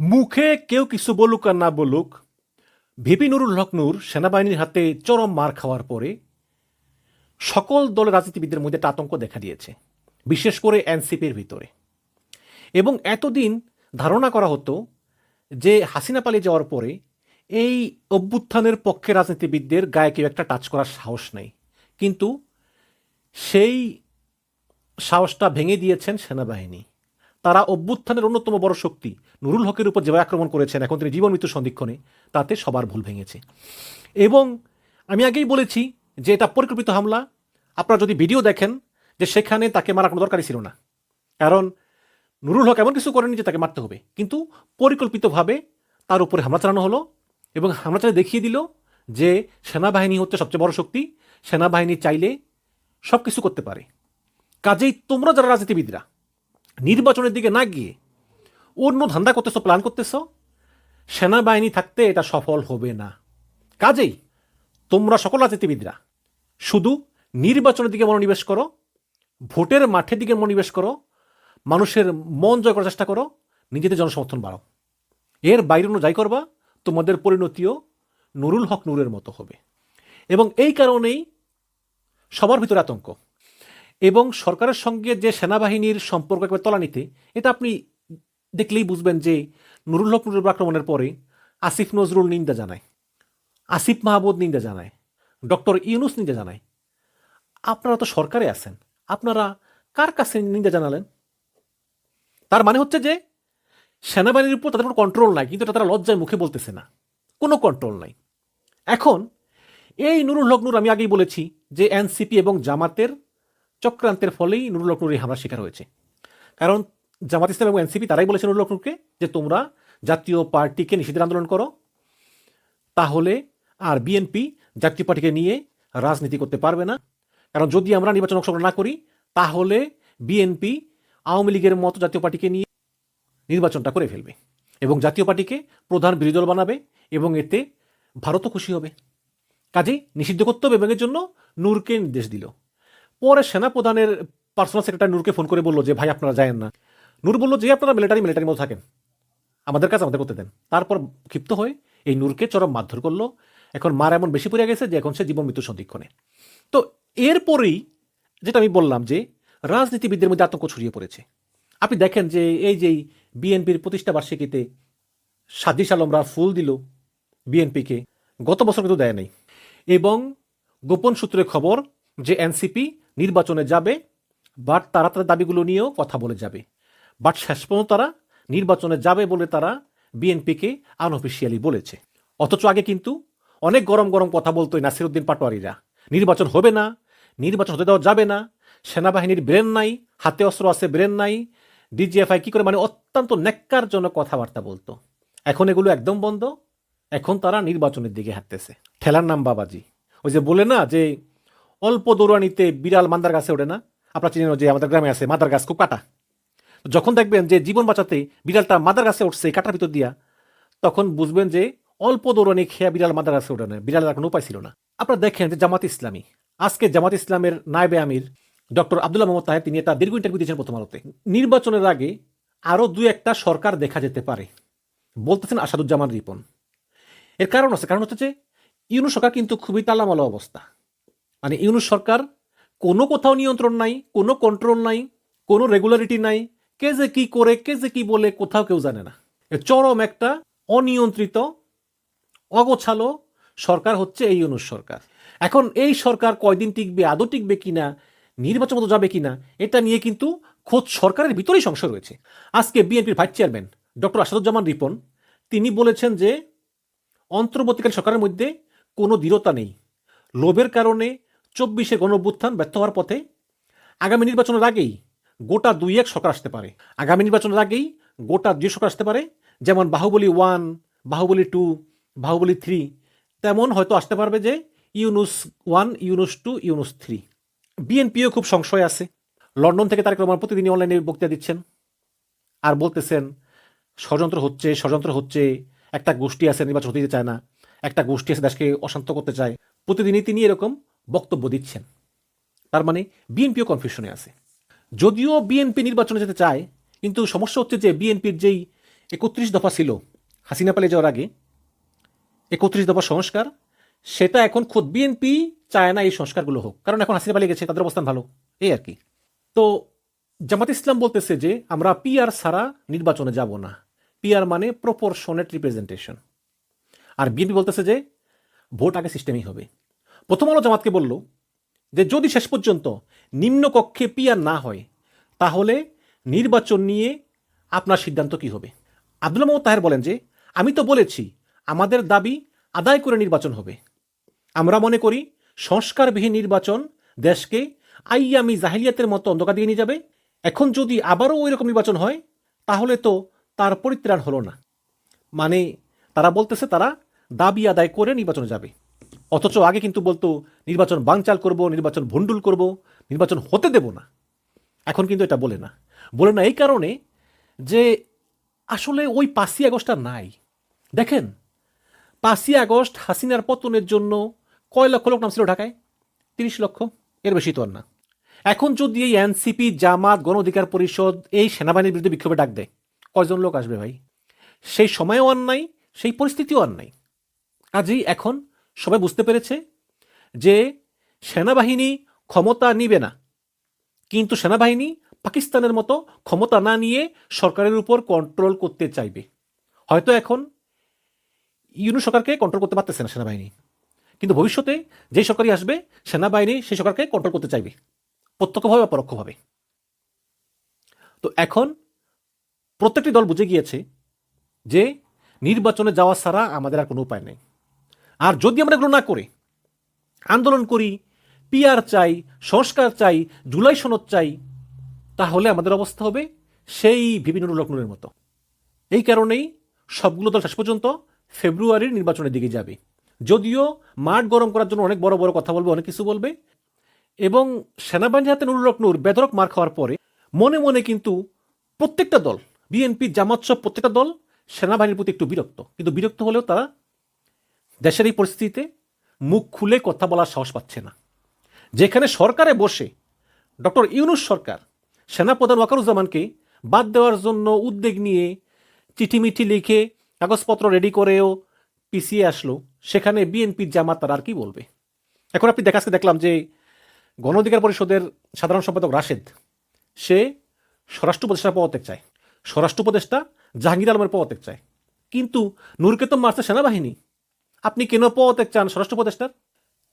মুখে কেউ কিছু বলুক আর না বলুক, ভিপি নুরুল হক নূর সেনাবাহিনীর হাতে চরম মার খাওয়ার পরে সকল দলের রাজনীতিবিদদের মধ্যে একটা আতঙ্ক দেখা দিয়েছে, বিশেষ করে এনসিপির ভিতরে। এবং এতদিন ধারণা করা হতো যে হাসিনা পালিয়ে যাওয়ার পরে এই অভ্যুত্থানের পক্ষে রাজনীতিবিদদের গায়ে কেউ একটা টাচ করার সাহস নেই। কিন্তু সেই সাহসটা ভেঙে দিয়েছেন সেনাবাহিনী। তারা অভ্যুত্থানের অন্যতম বড় শক্তি। নুরুল হকের উপর যেভাবে আক্রমণ করেছেন, এখন তিনি জীবন মৃত্যু সন্ধিক্ষণে, তাতে সবার ভুল ভেঙেছে। এবং আমি আগেই বলেছি যে এটা পরিকল্পিত হামলা। আপনারা যদি ভিডিও দেখেন যে সেখানে তাকে মারা কোনো দরকারই ছিল না। কারণ নুরুল হক এমন কিছু করেনি যে তাকে মারতে হবে। কিন্তু পরিকল্পিতভাবে তার উপরে হামলা চালানো হলো এবং হামলা চালিয়ে দেখিয়ে দিল যে সেনাবাহিনী হচ্ছে সবচেয়ে বড় শক্তি। সেনাবাহিনী চাইলে সব কিছু করতে পারে। কাজেই তোমরা যারা রাজনীতিবিদরা নির্বাচনের দিকে না গিয়ে অন্য ধান্দা করতেছো প্ল্যান করতেছো? সেনাবাহিনী থাকতে এটা সফল হবে না। কাজেই তোমরা সকল রাজনীতিবিদরা শুধু নির্বাচনের দিকে মনোনিবেশ করো, ভোটের মাঠের দিকে মনোনিবেশ করো, মানুষের মন জয় করার চেষ্টা করো, নিজেদের জনসমর্থন বাড়াও। এর বাইরে অন্য যাই করবা, তোমাদের পরিণতিও নুরুল হক নূরের মতো হবে। এবং এই কারণেই সবার ভিতরে আতঙ্ক। এবং সরকারের সঙ্গে যে সেনাবাহিনীর সম্পর্ক একবার তলানিতে, এটা আপনি দেখলেই বুঝবেন যে নুরুল হক নুরুল আক্রমণের পরে আসিফ নজরুল নিন্দা জানায়, আসিফ মাহবুদ নিন্দা জানায়, ডক্টর ইউনুস নিন্দা জানায়। আপনারা তো সরকারে আছেন, আপনারা কার কাছে নিন্দা জানালেন? তার মানে হচ্ছে যে সেনাবাহিনীর উপর তাদের কোনো কন্ট্রোল নাই, কিন্তু এটা তারা লজ্জায় মুখে বলতেছে না, কোনো কন্ট্রোল নাই। এখন এই নুরুল হক নূর আমি আগেই বলেছি যে এনসিপি এবং জামাতের চক্রান্তের ফলেই নুরুল এই হামলার শিকার হয়েছে। কারণ জামাত ইসলাম এবং এনসিপি তারাই বলেছে নুরুল হক যে তোমরা জাতীয় পার্টিকে নিষিদ্ধের আন্দোলন করো, তাহলে আর বিএনপি জাতীয় পার্টিকে নিয়ে রাজনীতি করতে পারবে না। কারণ যদি আমরা নির্বাচন অংশগ্রহণ না করি, তাহলে বিএনপি আওয়ামী লীগের মতো জাতীয় পার্টিকে নিয়ে নির্বাচনটা করে ফেলবে এবং জাতীয় পার্টিকে প্রধান বিরোধী দল বানাবে এবং এতে ভারতও খুশি হবে। কাজেই নিষিদ্ধ করতে হবে এবং এর জন্য নূরকে নির্দেশ দিল। পরে সেনাপ্রধানের পার্সোনাল সেক্রেটারি নূরকে ফোন করে বলল যে, ভাই, আপনারা যায়েন না। নূর বলল যে আপনারা মিলিটারি মিলিটারির মতো থাকেন। আমাদের কাছে আমাদের করতে দেন। তারপর ক্ষিপ্ত হয়ে এই নূরকে চরম মারধর করল। এখন মার এমন বেশি পড়ে গেছে যে, এখন সে জীবন মৃত্যু সন্ধিক্ষণে। তো এরপরেই যেটা আমি বললাম যে, রাজনীতিবিদদের মধ্যে আতঙ্ক ছড়িয়ে পড়েছে। আপনি দেখেন যে, এই যে বিএনপির প্রতিষ্ঠা বার্ষিকীতে সাদিস আলমরা ফুল দিল বিএনপিকে। গত বছর কিন্তু দেয় নাই। এবং গোপন সূত্রে খবর যে, এনসিপি নির্বাচনে যাবে, বাট তারা তাদের দাবিগুলো নিয়েও কথা বলে যাবে। বাট শেষ পর্যন্ত তারা নির্বাচনে যাবে বলে তারা বিএনপিকে আনঅফিসিয়ালি বলেছে। অথচ আগে কিন্তু অনেক গরম গরম কথা বলতো নাসিরুদ্দিন পাটোয়ারিরা। নির্বাচন হবে না, নির্বাচন হতে দেওয়া যাবে না, সেনাবাহিনীর ব্রেন নাই, হাতে অস্ত্র আছে, ব্রেন নাই, ডিজিএফআই কি করে মানে অত্যন্ত ন্যাক্কারজনক কথাবার্তা বলতো। এখন এগুলো একদম বন্ধ, এখন তারা নির্বাচনের দিকে হাঁটতেছে। ঠেলার নাম বাবাজি। ওই যে বলে না যে অল্প দৌড়ানিতে বিড়াল মান্দার গাছে ওঠে না। আপনার চিনেন যে আমাদের গ্রামে আছে মাদার গাছ খুব কাটা। যখন দেখবেন যে জীবন বাঁচাতে বিড়ালটা মাদার গাছে উঠছে কাটার ভিতর দিয়া, তখন বুঝবেন যে অল্প দৌড়ানি খেয়া বিড়াল মাদার গাছে ওঠে না। বিড়ালের কোনো উপায় ছিল না। আপনারা দেখেন যে জামাত ইসলামী, আজকে জামাত ইসলামের নায়বে আমির ডক্টর আবদুল্লাহ মোহাম্মদ তাহের, তিনি একটা দীর্ঘ ইন্টারভিউ দিয়েছেন প্রথম আলোতে। নির্বাচনের আগে আরও দু একটা সরকার দেখা যেতে পারে, বলতেছেন আসাদুজ্জামান রিপন। এর কারণ আছে। কারণ হচ্ছে যে ইউনুস সরকার কিন্তু খুবই তালামালো অবস্থা। মানে ইউনুস সরকার কোনো কোথাও নিয়ন্ত্রণ নাই, কোনো কন্ট্রোল নাই, কোনো রেগুলারিটি নাই, কে যে কি করে, কে যে কি বলে কোথাও কেউ জানে না। চরম একটা অনিয়ন্ত্রিত, অগোছালো সরকার হচ্ছে এই ইউনুস সরকার। এখন এই সরকার কয়দিন টিকবে, আদৌ টিকবে কিনা, নির্বাচন মতো যাবে কিনা, এটা নিয়ে কিন্তু খোদ সরকারের ভিতরেই সংশয় রয়েছে। আজকে বিএনপির vice chairman doctor Asaduzzaman Ripon, তিনি বলেছেন যে অন্তর্বর্তীকালীন সরকারের মধ্যে কোনো দৃঢ়তা নেই। লোভের কারণে চব্বিশে গণ অভ্যুত্থান ব্যর্থ হওয়ার পথে আগামী নির্বাচনের আগেই গোটা দুই এক সরকার আসতে পারে। আগামী নির্বাচনের আগেই গোটা দুই সরকার আসতে পারে। যেমন Baahubali one, Baahubali two, Baahubali three, তেমন হয়তো আসতে পারবে যে Yunus one, Yunus two, Yunus three. বিএনপিও খুব সংশয় আছে। লন্ডন থেকে তারেক রহমান প্রতিদিনই অনলাইনে বক্তৃতা দিচ্ছেন আর বলতেছেন, ষড়যন্ত্র হচ্ছে ষড়যন্ত্র হচ্ছে। একটা গোষ্ঠী আছে, নির্বাচন হতে চায় না। একটা গোষ্ঠী আছে, দেশকে অশান্ত করতে চায়। প্রতিদিনই তিনি এরকম বক্তব্য দিচ্ছেন। তার মানে বিএনপিও কনফিউশনে আছে। যদিও বিএনপি নির্বাচনে যেতে চায়, কিন্তু সমস্যা হচ্ছে যে বিএনপির যেই একত্রিশ দফা ছিল হাসিনা পালিয়ে যাওয়ার আগে, একত্রিশ দফা সংস্কার, সেটা এখন খোদ বিএনপি চায় না এই সংস্কারগুলো হোক। কারণ এখন হাসিনা পালিয়ে গেছে, তাদের অবস্থান ভালো, এই আর কি। তো জামাত ইসলাম বলতেছে যে আমরা পিআর ছাড়া নির্বাচনে যাব না। পিআর মানে প্রপোর্শনেট রিপ্রেজেন্টেশন আর বিএনপি বলতেছে যে ভোট আগে সিস্টেমই হবে। প্রথম আলো জামাতকে বলল যে, যদি শেষ পর্যন্ত নিম্নকক্ষে পিয়ার না হয়, তাহলে নির্বাচন নিয়ে আপনার সিদ্ধান্ত কি হবে? আব্দুল মোহাম্মদ তাহের বলেন যে, আমি তো বলেছি, আমাদের দাবি আদায় করে নির্বাচন হবে। আমরা মনে করি সংস্কারবিহীন নির্বাচন দেশকে আইয়ামি জাহিলিয়াতের মতো অন্ধকার দিয়ে নিয়ে যাবে। এখন যদি আবারও ওই রকম নির্বাচন হয়, তাহলে তো তার পরিত্রাণ হলো না। মানে তারা বলতেছে, তারা দাবি আদায় করে নির্বাচনে যাবে। অথচ আগে কিন্তু বলতো, নির্বাচন বানচাল করব, নির্বাচন ভণ্ডুল করব, নির্বাচন হতে দেব না। এখন কিন্তু এটা বলে না। বলে না এই কারণে যে আসলে ওই পাঁচই আগস্ট আর নাই। দেখেন, পাঁচই আগস্ট হাসিনার পতনের জন্য কয় লক্ষ লোক নামছিল ঢাকায়? তিরিশ লক্ষ, এর বেশি তো আর না। এখন যদি এই এনসিপি, জামাত, গণ অধিকার পরিষদ এই সেনাবাহিনীর বিরুদ্ধে বিক্ষোভে ডাক দেয়, কয়জন লোক আসবে ভাই? সেই সময়ও আর নাই, সেই পরিস্থিতিও আর নাই। কাজেই এখন সবাই বুঝতে পেরেছে? যে সেনাবাহিনী ক্ষমতা নিবে না। কিন্তু সেনাবাহিনী পাকিস্তানের মতো ক্ষমতা না নিয়ে সরকারের উপর কন্ট্রোল করতে চাইবে। হয়তো এখন ইউনু সরকারকে কন্ট্রোল করতে পারতেছে না সেনাবাহিনী। কিন্তু ভবিষ্যতে যে সরকারই আসবে, সেনাবাহিনী সেই সরকারকে কন্ট্রোল করতে চাইবে। প্রত্যক্ষভাবে বা পরোক্ষভাবে। তো এখন প্রত্যেকটি দল বুঝে গিয়েছে যে নির্বাচনে যাওয়া ছাড়া আমাদের আর কোনো উপায় নেই। আর যদি আমরা এগুলো না করে, আন্দোলন করি পিয়ার চাই, সংস্কার চাই, জুলাই সনদ চাই, তাহলে আমাদের অবস্থা হবে সেই বিভিন্ন লক্ষ্ণের মতো। এই কারণেই সবগুলো দল শেষ পর্যন্ত ফেব্রুয়ারির নির্বাচনের দিকে যাবে। যদিও মাঠ গরম করার জন্য অনেক বড় বড় কথা বলবে, অনেক কিছু বলবে। এবং সেনাবাহিনীর হাতে নুরুল নূর বেদরক মার খাওয়ার পরে মনে মনে কিন্তু প্রত্যেকটা দল, বিএনপি, জামাত সব প্রত্যেকটা দল সেনাবাহিনীর প্রতি একটু বিরক্ত। কিন্তু বিরক্ত হলেও তারা দেশের এই পরিস্থিতিতে মুখ খুলে কথা বলার সাহস পাচ্ছে না। যেখানে সরকারে বসে ডক্টর ইউনুস সরকার সেনাপ্রধান ওয়াকারুজ্জামানকে বাদ দেওয়ার জন্য উদ্বেগ নিয়ে চিঠিমিঠি লিখে কাগজপত্র রেডি করেও পিছিয়ে আসলো, সেখানে বিএনপির জামাত তারা আর কি বলবে? এখন আপনি দেখা দেখলাম যে গণ অধিকার পরিষদের সাধারণ সম্পাদক রাশেদ, সে স্বরাষ্ট্র উপদেষ্টার পদত্যাগ চায়। স্বরাষ্ট্র উপদেষ্টা জাহাঙ্গীর আলমের পদত্যাগ চায়। কিন্তু নূরকে তো মারছে সেনাবাহিনী আপনি কেন পদত্যাগ চান স্বরাষ্ট্র উপদেষ্টার?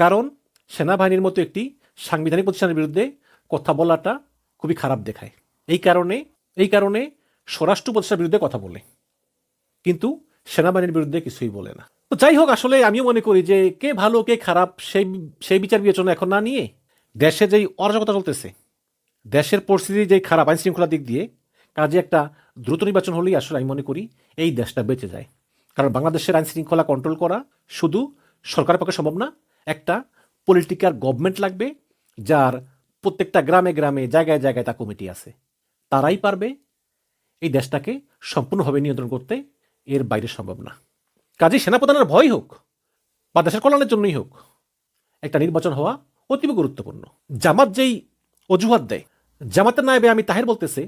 কারণ সেনাবাহিনীর মতো একটি সাংবিধানিক প্রতিষ্ঠানের বিরুদ্ধে কথা বলাটা খুবই খারাপ দেখায়। এই কারণে এই কারণে স্বরাষ্ট্র উপদেষ্টার বিরুদ্ধে কথা বলে। কিন্তু সেনাবাহিনীর বিরুদ্ধে কিছুই বলে না। তো যাই হোক, আসলে আমিও মনে করি যে কে ভালো, কে খারাপ, সেই সেই বিচার বিবেচনা এখন না নিয়ে দেশে যেই অরাজকতা চলতেছে, দেশের পরিস্থিতি যেই খারাপ আইন শৃঙ্খলার দিক দিয়ে কাজে একটা দ্রুত নির্বাচন হলেই আসলে আমি মনে করি এই দেশটা বেঁচে যায়। কারণ বাংলাদেশের আইন শৃঙ্খলা কন্ট্রোল করা শুধু সরকারের পক্ষে সম্ভব না, একটা পলিটিক্যাল গভর্নমেন্ট লাগবে যার প্রত্যেকটা গ্রামে গ্রামে, জায়গায় জায়গায় তা কমিটি আছে। তারাই পারবে এই দেশটাকে সম্পূর্ণভাবে নিয়ন্ত্রণ করতে, এর বাইরে সম্ভব না। কাজে সেনাপ্রধানের ভয় হোক বা দেশের কল্যাণের জন্যই হোক, একটা নির্বাচন হওয়া অতীব গুরুত্বপূর্ণ। জামাত যেই অজুহাত দেয়, জামাতের নায়বে আমি তাহের বলতেছে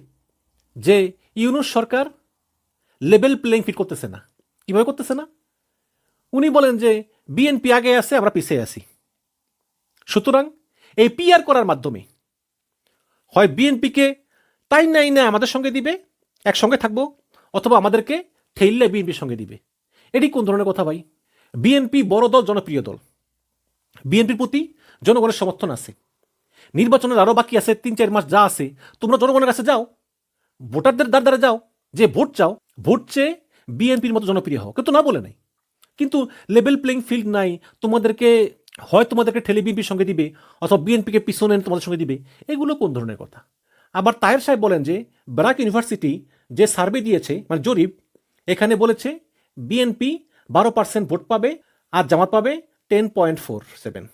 যে ইউনুস সরকার লেভেল প্লেইং ফিট করতেছে না। কীভাবে করতেছে না? উনি বলেন যে, বিএনপি আগে আছে, আমরা পিছিয়ে আছি। সুতরাং এই পিআর করার মাধ্যমে হয় বিএনপিকে তাই নাই না আমাদের সঙ্গে দিবে, একসঙ্গে থাকব, অথবা আমাদেরকে ঠেললে বিএনপির সঙ্গে দিবে। এটি কোন ধরনের কথা ভাই? বিএনপি বড় দল, জনপ্রিয় দল। বিএনপির প্রতি জনগণের সমর্থন আছে। নির্বাচনের আরও বাকি আছে, তিন চার মাস যা আছে, তোমরা জনগণের কাছে যাও, ভোটারদের দ্বার দ্বারা যাও, যে ভোট চাও, ভোট চেয়ে বিএনপির মতো জনপ্রিয় হও। কিন্তু না বলে নাই। কিন্তু লেভেল প্লেইং ফিল্ড নাই, তোমাদেরকে, হয় তোমাদেরকে ঠেলে বিএনপির সঙ্গে দিবে, অথবা বিএনপিকে পিছনে তোমাদের সঙ্গে দিবে, এগুলো কোন ধরনের কথা? আবার তায়ের সাহেব বলেন যে ব্রাক ইউনিভার্সিটি যে সার্ভে দিয়েছে মানে জরিপ, এখানে বলেছে, বিএনপি বারো পার্সেন্ট ভোট পাবে আর জামাত পাবে টেন পয়েন্ট ফোর সেভেন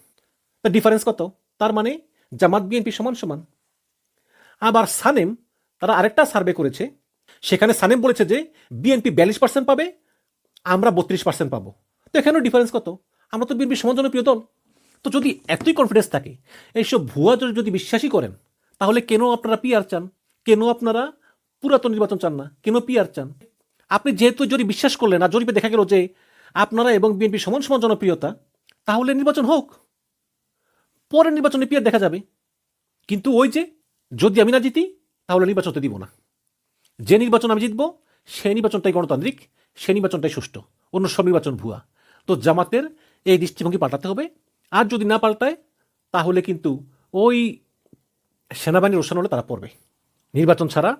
তো ডিফারেন্স কত? তার মানে জামাত বিএনপি সমান সমান। আবার সানেম, তারা আরেকটা সার্ভে করেছে সেখানে সানেম বলেছে যে, বিএনপি বিয়াল্লিশ পার্সেন্ট পাবে, আমরা বত্রিশ পার্সেন্ট পাবো। তো এখানেও ডিফারেন্স কত? আমরা তো বিএনপি সমান জনপ্রিয় দল। তো যদি এতই কনফিডেন্স থাকে, এইসব ভুয়া যদি বিশ্বাসই করেন, তাহলে কেন আপনারা পিআর চান? কেন আপনারা পুরাতন নির্বাচন চান না? কেন পিআর চান? আপনি যেহেতু যদি বিশ্বাস করলেন, আর জরিপে দেখা গেল যে, আপনারা এবং বিএনপি সমান সমান জনপ্রিয়তা, তাহলে নির্বাচন হোক। পরের নির্বাচনে পিয়ার দেখা যাবে। কিন্তু ওই যে, যদি আমি না জিতি, তাহলে নির্বাচন হতে দিব না। যে নির্বাচন আমি জিতবো সেই নির্বাচনটাই গণতান্ত্রিক সেই নির্বাচনটাই সুষ্ঠু। অন্য সব নির্বাচন ভুয়া। তো জামাতের এই দৃষ্টিভঙ্গি পাল্টাতে হবে। আর যদি না পাল্টায়, তাহলে কিন্তু ওই সেনাবাহিনীর রোশন হলে তারা পড়বে। নির্বাচন ছাড়া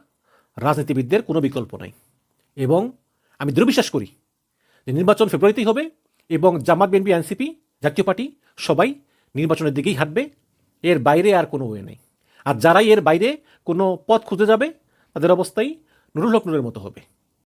রাজনীতিবিদদের কোনো বিকল্প নাই। এবং আমি দৃঢ় বিশ্বাস করি যে নির্বাচন ফেব্রুয়ারিতেই হবে এবং Jamaat, BNP, NCP, Jatiya party সবাই নির্বাচনের দিকেই হাঁটবে। এর বাইরে আর কোনো ওয়ে নেই। আর যারাই এর বাইরে কোনো পথ খুঁজে যাবে, তাদের অবস্থাই নুরুল হক নুরের মতো হবে।